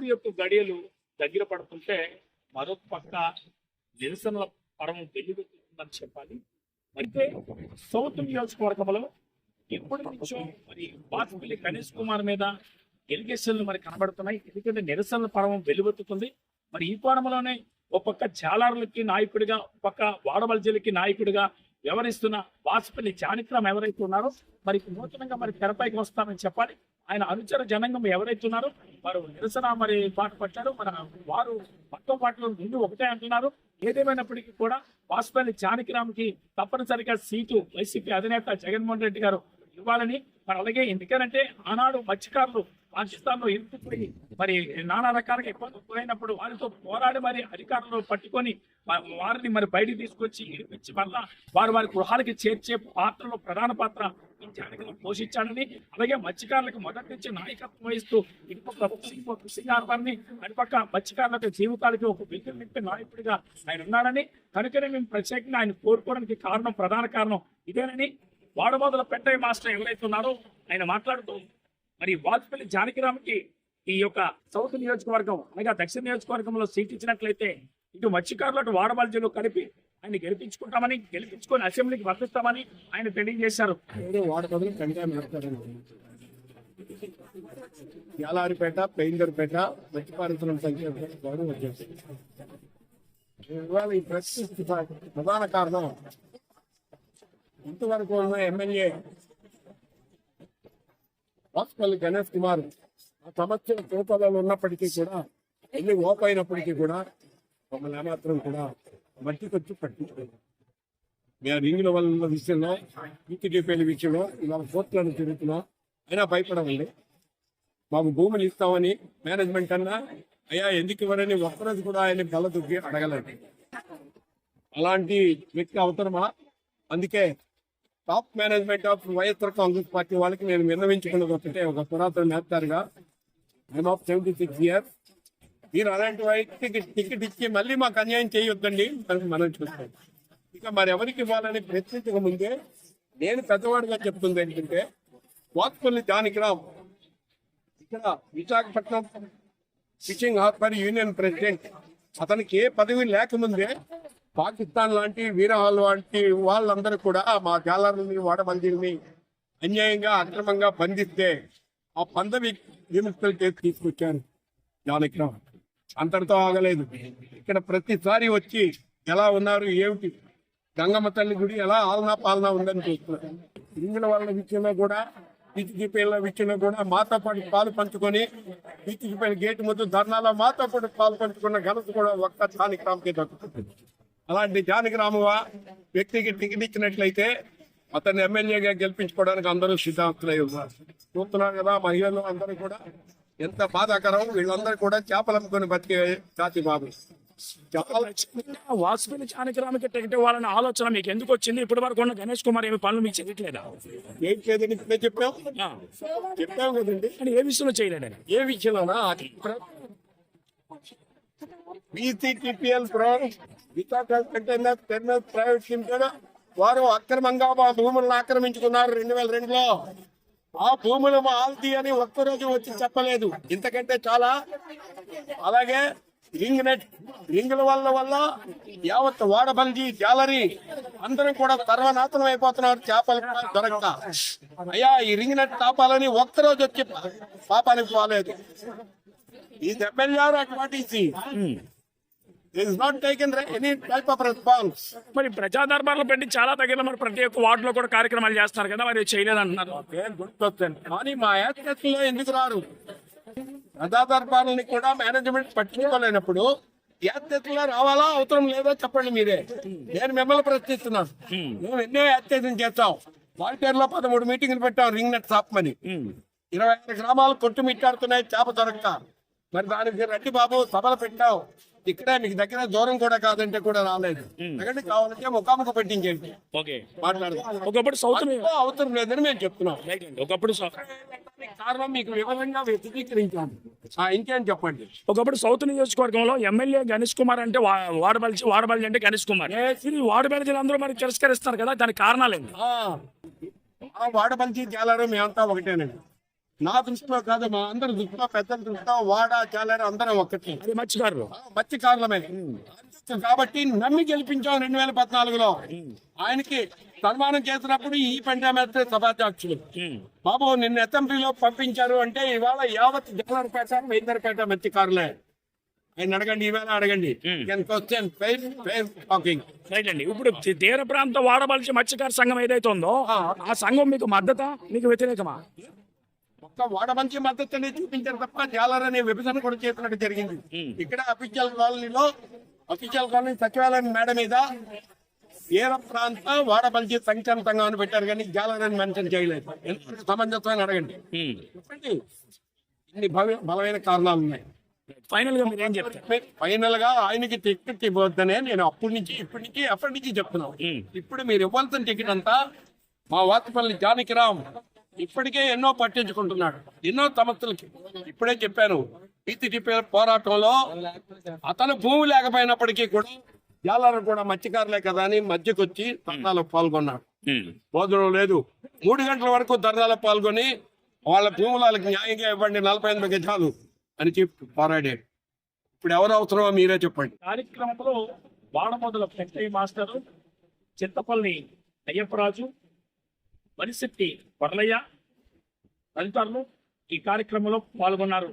దేవుడి యొక్క గడియలు దగ్గర పడుతుంటే మరొక పక్క నిరసనల పరము వెలుగుతుందని చెప్పాలి. అయితే సౌత్ నియోజకవర్గంలో ఎప్పటి నుంచో మరి వాజ్పేయి గణేష్ కుమార్ మీద ఎలిగేషన్లు మరి కనబడుతున్నాయి. ఎందుకంటే నిరసనల పర్వం వెలువెత్తుతుంది. మరి ఈ కోణంలోనే ఒక పక్క జాలారులకి నాయకుడిగా ఒక పక్క వాడబల్జీలకి నాయకుడిగా వ్యవహరిస్తున్న వాజ్పేయి చాణిక్యం ఎవరైతే ఉన్నారో మరి నూతనంగా మరి తెరపైకి వస్తానని చెప్పాలి. ఆయన అనుచర జనాంగం ఎవరైతే ఉన్నారో వారు నిరసన మరి పాట పట్టారు. మన వారు మొత్తం పాటలు ముందు ఒకటే అంటున్నారు. ఏదేమైనప్పటికీ కూడా వాజ్పేయి చాణిక్యరామ్కి తప్పనిసరిగా సీటు వైసీపీ అధినేత జగన్మోహన్ రెడ్డి గారు ఇవ్వాలని. మరి అలాగే ఎందుకనంటే ఆనాడు మత్స్యకారులు పాకిస్తాన్లో ఇరుక్కుపోయి మరి నానా రకాలుగా ఇబ్బందులు గురైనప్పుడు వారితో పోరాడి మరి అధికారులు పట్టుకొని వారిని మరి బయటికి తీసుకొచ్చి ఇరిపించి మళ్ళా వారు వారి గృహాలకి చేర్చే పాత్రలో ప్రధాన పాత్ర జానకులు పోషించాడని అలాగే మత్స్యకారులకు మొదటి నుంచి నాయకత్వం వహిస్తూ ఇంకొక ఫిషింగ్ ఫిషింగ్ హార్బర్ని అటుపక్క మత్స్యకారులకు జీవితాలకి ఒక వెలుగు నింపే నాయకుడిగా ఆయన ఉన్నాడని కనుకనే మేము ప్రత్యేకంగా ఆయన కోరుకోవడానికి కారణం ప్రధాన కారణం ఇదేనని వాడబోదల పెట్టయ్య మాస్టర్ ఎవరైతే ఉన్నారో ఆయన మాట్లాడుతూ మరి వాజ్పేయి జానకిరామ్కి ఈ యొక్క సౌత్ నియోజకవర్గం అనగా దక్షిణ నియోజకవర్గంలో సీట్ ఇచ్చినట్లయితే ఇటు మత్స్యకారులు అటు వాడబాల్జీలు కలిపి ఆయన గెలిపించుకుంటామని గెలిపించుకొని అసెంబ్లీకి పంపిస్తామని ఆయన తెలియజేశారు చేశారు. యాలారిపేట పెయిందర్పేట మత్స్యపారిశ్రమ సంఖ్య ఇవాళ ఈ ప్రశ్న ప్రధాన కారణం ఇంతవరకు ఉన్న ఎమ్మెల్యే వాసుపల్లి గణేష్ కుమార్ ఆ సమస్యల తోపలలో ఉన్నప్పటికీ కూడా ఎన్ని ఓపైనప్పటికీ కూడా మమ్మల్ని ఏమాత్రం కూడా మట్టి ఖర్చు పట్టించుకోలేదు. మేము రింగుల వల్ల విషయంలో ఇంటి డిపేల విషయంలో ఇవాళ కోర్టులను తిరుగుతున్నాం అయినా భయపడమండి. మాకు భూములు ఇస్తామని మేనేజ్మెంట్ అన్నా అయ్యా ఎందుకు ఇవ్వరని ఒక్కరోజు కూడా ఆయన బల అడగలేదు. అలాంటి వ్యక్తి అవసరమా? అందుకే top management of YSR Congress party వాళ్ళకి నేను విన్నవించుకున్నది ఒకటే ఒక పురాతన నేతగా. I'm of seventy six years మీరు అలాంటి వైపు టికెట్ ఇచ్చి మళ్ళీ మాకు అన్యాయం చేయొద్దండి. మనం చూస్తాం. ఇక మరి ఎవరికి ఇవ్వాలని ప్రశ్నించక ముందే నేను పెద్దవాడిగా చెప్తుంది ఏంటంటే వాత్పల్లి జానకిరామ్ ఇక్కడ Visakhapatnam fishing harbour union president అతనికి ఏ పదవి లేకముందే పాకిస్తాన్ లాంటి వీరహాల్ లాంటి వాళ్ళందరూ కూడా మా జాలర్లని వాడబందీల్ని అన్యాయంగా అక్రమంగా బంధిస్తే ఆ పందవి విముక్తులు చేసి తీసుకొచ్చారు. జానకిరామ్ అంతటితో ఆగలేదు. ఇక్కడ ప్రతిసారి వచ్చి ఎలా ఉన్నారు ఏమిటి? గంగమ్మ తల్లి గుడి ఎలా ఆలనా పాలనా ఉందని చూస్తున్నారు. ఇంగిల వాళ్ళ విషయంలో కూడా పిచ్చికిపోయిన విషయంలో కూడా మాతో పాటు పాలు పంచుకొని పిచ్చికిపోయిన గేటు ముందు ధర్నాలో మాతో పాటు పాలు పంచుకున్న ఘనత కూడా ఒక్క జానకిరామ్కే దక్కుతుంది. అలాంటి జానకిరామువా వ్యక్తికి టికెట్ ఇచ్చినట్లయితే అతన్ని ఎమ్మెల్యేగా గెలిపించుకోవడానికి అందరూ సిద్ధాంతులై ఉన్నారు. చూస్తున్నారు కదా మహిళలు అందరూ కూడా ఎంత బాధాకరం వీళ్ళందరూ కూడా చేపలు అమ్ముకొని బతికే జాతి బాబు. వాజ్పేయి చాణక్యరామ్కి టికెట్ ఇవ్వాలనే ఆలోచన మీకు ఎందుకు వచ్చింది? ఇప్పటి వరకు ఉన్న గణేష్ కుమార్ ఏమి పనులు మీకు చేయట్లేదా? ఏం లేదని ఇప్పుడే చెప్పాం. చెప్పాం కదండి. కానీ ఏ విషయంలో చేయలేదని ఏ విషయంలోనా? బీసీటీపీఎల్ టెర్మినల్ ప్రైవేట్ వారు అక్రమంగా మా భూములను ఆక్రమించుకున్నారు రెండు వేల రెండులో. ఆ భూములు మా ఆల్తీ అని ఒక్కరోజు వచ్చి చెప్పలేదు. ఇంతకంటే చాలా. అలాగే రింగ్ నెట్ రింగుల వల్ల వల్ల యావత్ వాడబంది జాలరీ అందరం కూడా సర్వనాశనం అయిపోతున్నారు. చేపలు దొరక్క. అయ్యా ఈ రింగ్ నెట్ తాపాలని ఒక్కరోజు వచ్చి పాపానికి పోలేదు. ఈ MLA advantage is not taken any type of response మరి ప్రజా దర్బార్లు పెట్టి చాలా దగ్గర మరి ప్రతి ఒక్క వార్డులో కూడా కార్యక్రమాలు చేస్తున్నారు కదా మరి చేయలేదు అంటున్నారు గుర్తొచ్చండి కానీ మా యాక్టర్స్లో ఎందుకు రారు? ప్రజా దర్బార్లని కూడా మేనేజ్మెంట్ పట్టించుకోలేనప్పుడు యాత్రలో రావాలా అవసరం లేదో చెప్పండి మీరే. నేను మిమ్మల్ని ప్రశ్నిస్తున్నాను. మేము ఎన్నో యాత్రలు చేస్తాం. వాల్టేర్లో పదమూడు మీటింగ్లు పెట్టాం రింగ్ నెట్ షాప్మని ఇరవై ఐదు గ్రామాలు కొట్టుమిట్టాడుతున్నాయి చేప దొరక్క. మరి దానికి రెడ్డి బాబు సభలు పెట్టావు ఇక్కడే మీకు దగ్గర దూరం కూడా కాదంటే కూడా రాలేదు. ఎందుకంటే కావాలంటే ముఖాముఖ పెట్టించండి ఓకే. మాట్లాడదాం. ఒకప్పుడు సౌత్ అవసరం లేదని మేము చెప్తున్నాం. ఒకప్పుడు కారణం మీకు వివరంగా ఇంకేం చెప్పండి? ఒకప్పుడు సౌత్ నియోజకవర్గంలో ఎమ్మెల్యే గణేష్ కుమార్ అంటే వాడబల్చి వాడబల్లి అంటే గణేష్ కుమార్. ఇది వాడబల్లి అందరూ మరి తిరస్కరిస్తారు కదా దానికి కారణాలు ఏంటి? వాడపంచి జాలారు మేమంతా ఒకటేనండి. నా దృష్టిలో కాదు మా అందరి దృష్టిలో పెద్దల దృష్టిలో వాడ చాలారు అందరం ఒక్కటి. అది మత్స్యకారులు మత్స్యకారులమే కాబట్టి నమ్మి గెలిపించాం రెండు వేల పద్నాలుగులో. ఆయనకి సన్మానం చేసినప్పుడు ఈ పంచాయతీ సభాధ్యక్షులు. బాబు నిన్న అసెంబ్లీలో పంపించారు అంటే ఇవాళ యావత్ జగలర్పేట వైద్యపేట మత్స్యకారులే ఆయన అడగండి ఈవేళ అడగండి. టాకింగ్ రైట్ అండి. ఇప్పుడు తీర ప్రాంత వాడబలిసి మత్స్యకార సంఘం ఏదైతే ఉందో ఆ సంఘం మీకు మద్దత మీకు వ్యతిరేకమా? ఒక్క వాడ మంచి మద్దతుని చూపించారు తప్ప జాలరనే విభజన కూడా చేసినట్టు జరిగింది. ఇక్కడ అఫీషియల్ కాలనీలో అఫీషియల్ కాలనీ సచివాలయం మేడ మీద ఏర ప్రాంత వాడపల్లి సంక్షేమ సంఘం అని పెట్టారు కానీ జాలరని మెన్షన్ చేయలేదు. ఎందుకంటే అడగండి. చెప్పండి. ఇన్ని బలమైన కారణాలు ఉన్నాయి. ఫైనల్గా మీరు ఏం చెప్తారు? ఫైనల్గా ఆయనకి టికెట్ ఇవ్వద్దనే నేను అప్పటి నుంచి ఇప్పటి నుంచి ఎప్పటి నుంచి చెప్తున్నాను. ఇప్పుడు మీరు ఇవ్వాల్సిన టికెట్ అంతా మా వాతపల్లి జానకిరామ్ ఇప్పటికే ఎన్నో పట్టించుకుంటున్నాడు. ఎన్నో సమస్యలకి. ఇప్పుడే చెప్పాను తిప్పే పోరాటంలో అతను భూమి లేకపోయినప్పటికీ కూడా జాలారు కూడా మత్స్యకారులే కదా అని మధ్యకొచ్చి ధర్నాలో పాల్గొన్నాడు. భోజనం లేదు. మూడు గంటల వరకు ధర్నాలో పాల్గొని వాళ్ళ భూములకు న్యాయంగా ఇవ్వండి నలభై ఎనిమిది గజాలు అని చెప్పి పోరాడాడు. ఇప్పుడు ఎవరు అవసరమో మీరే చెప్పండి. కార్యక్రమంలో వాడమొదల వెంకయ్య మాస్టరు చింతపల్లి అయ్యప్పరాజు వరిశెట్టి వరలయ్య తదితరులు ఈ కార్యక్రమంలో పాల్గొన్నారు.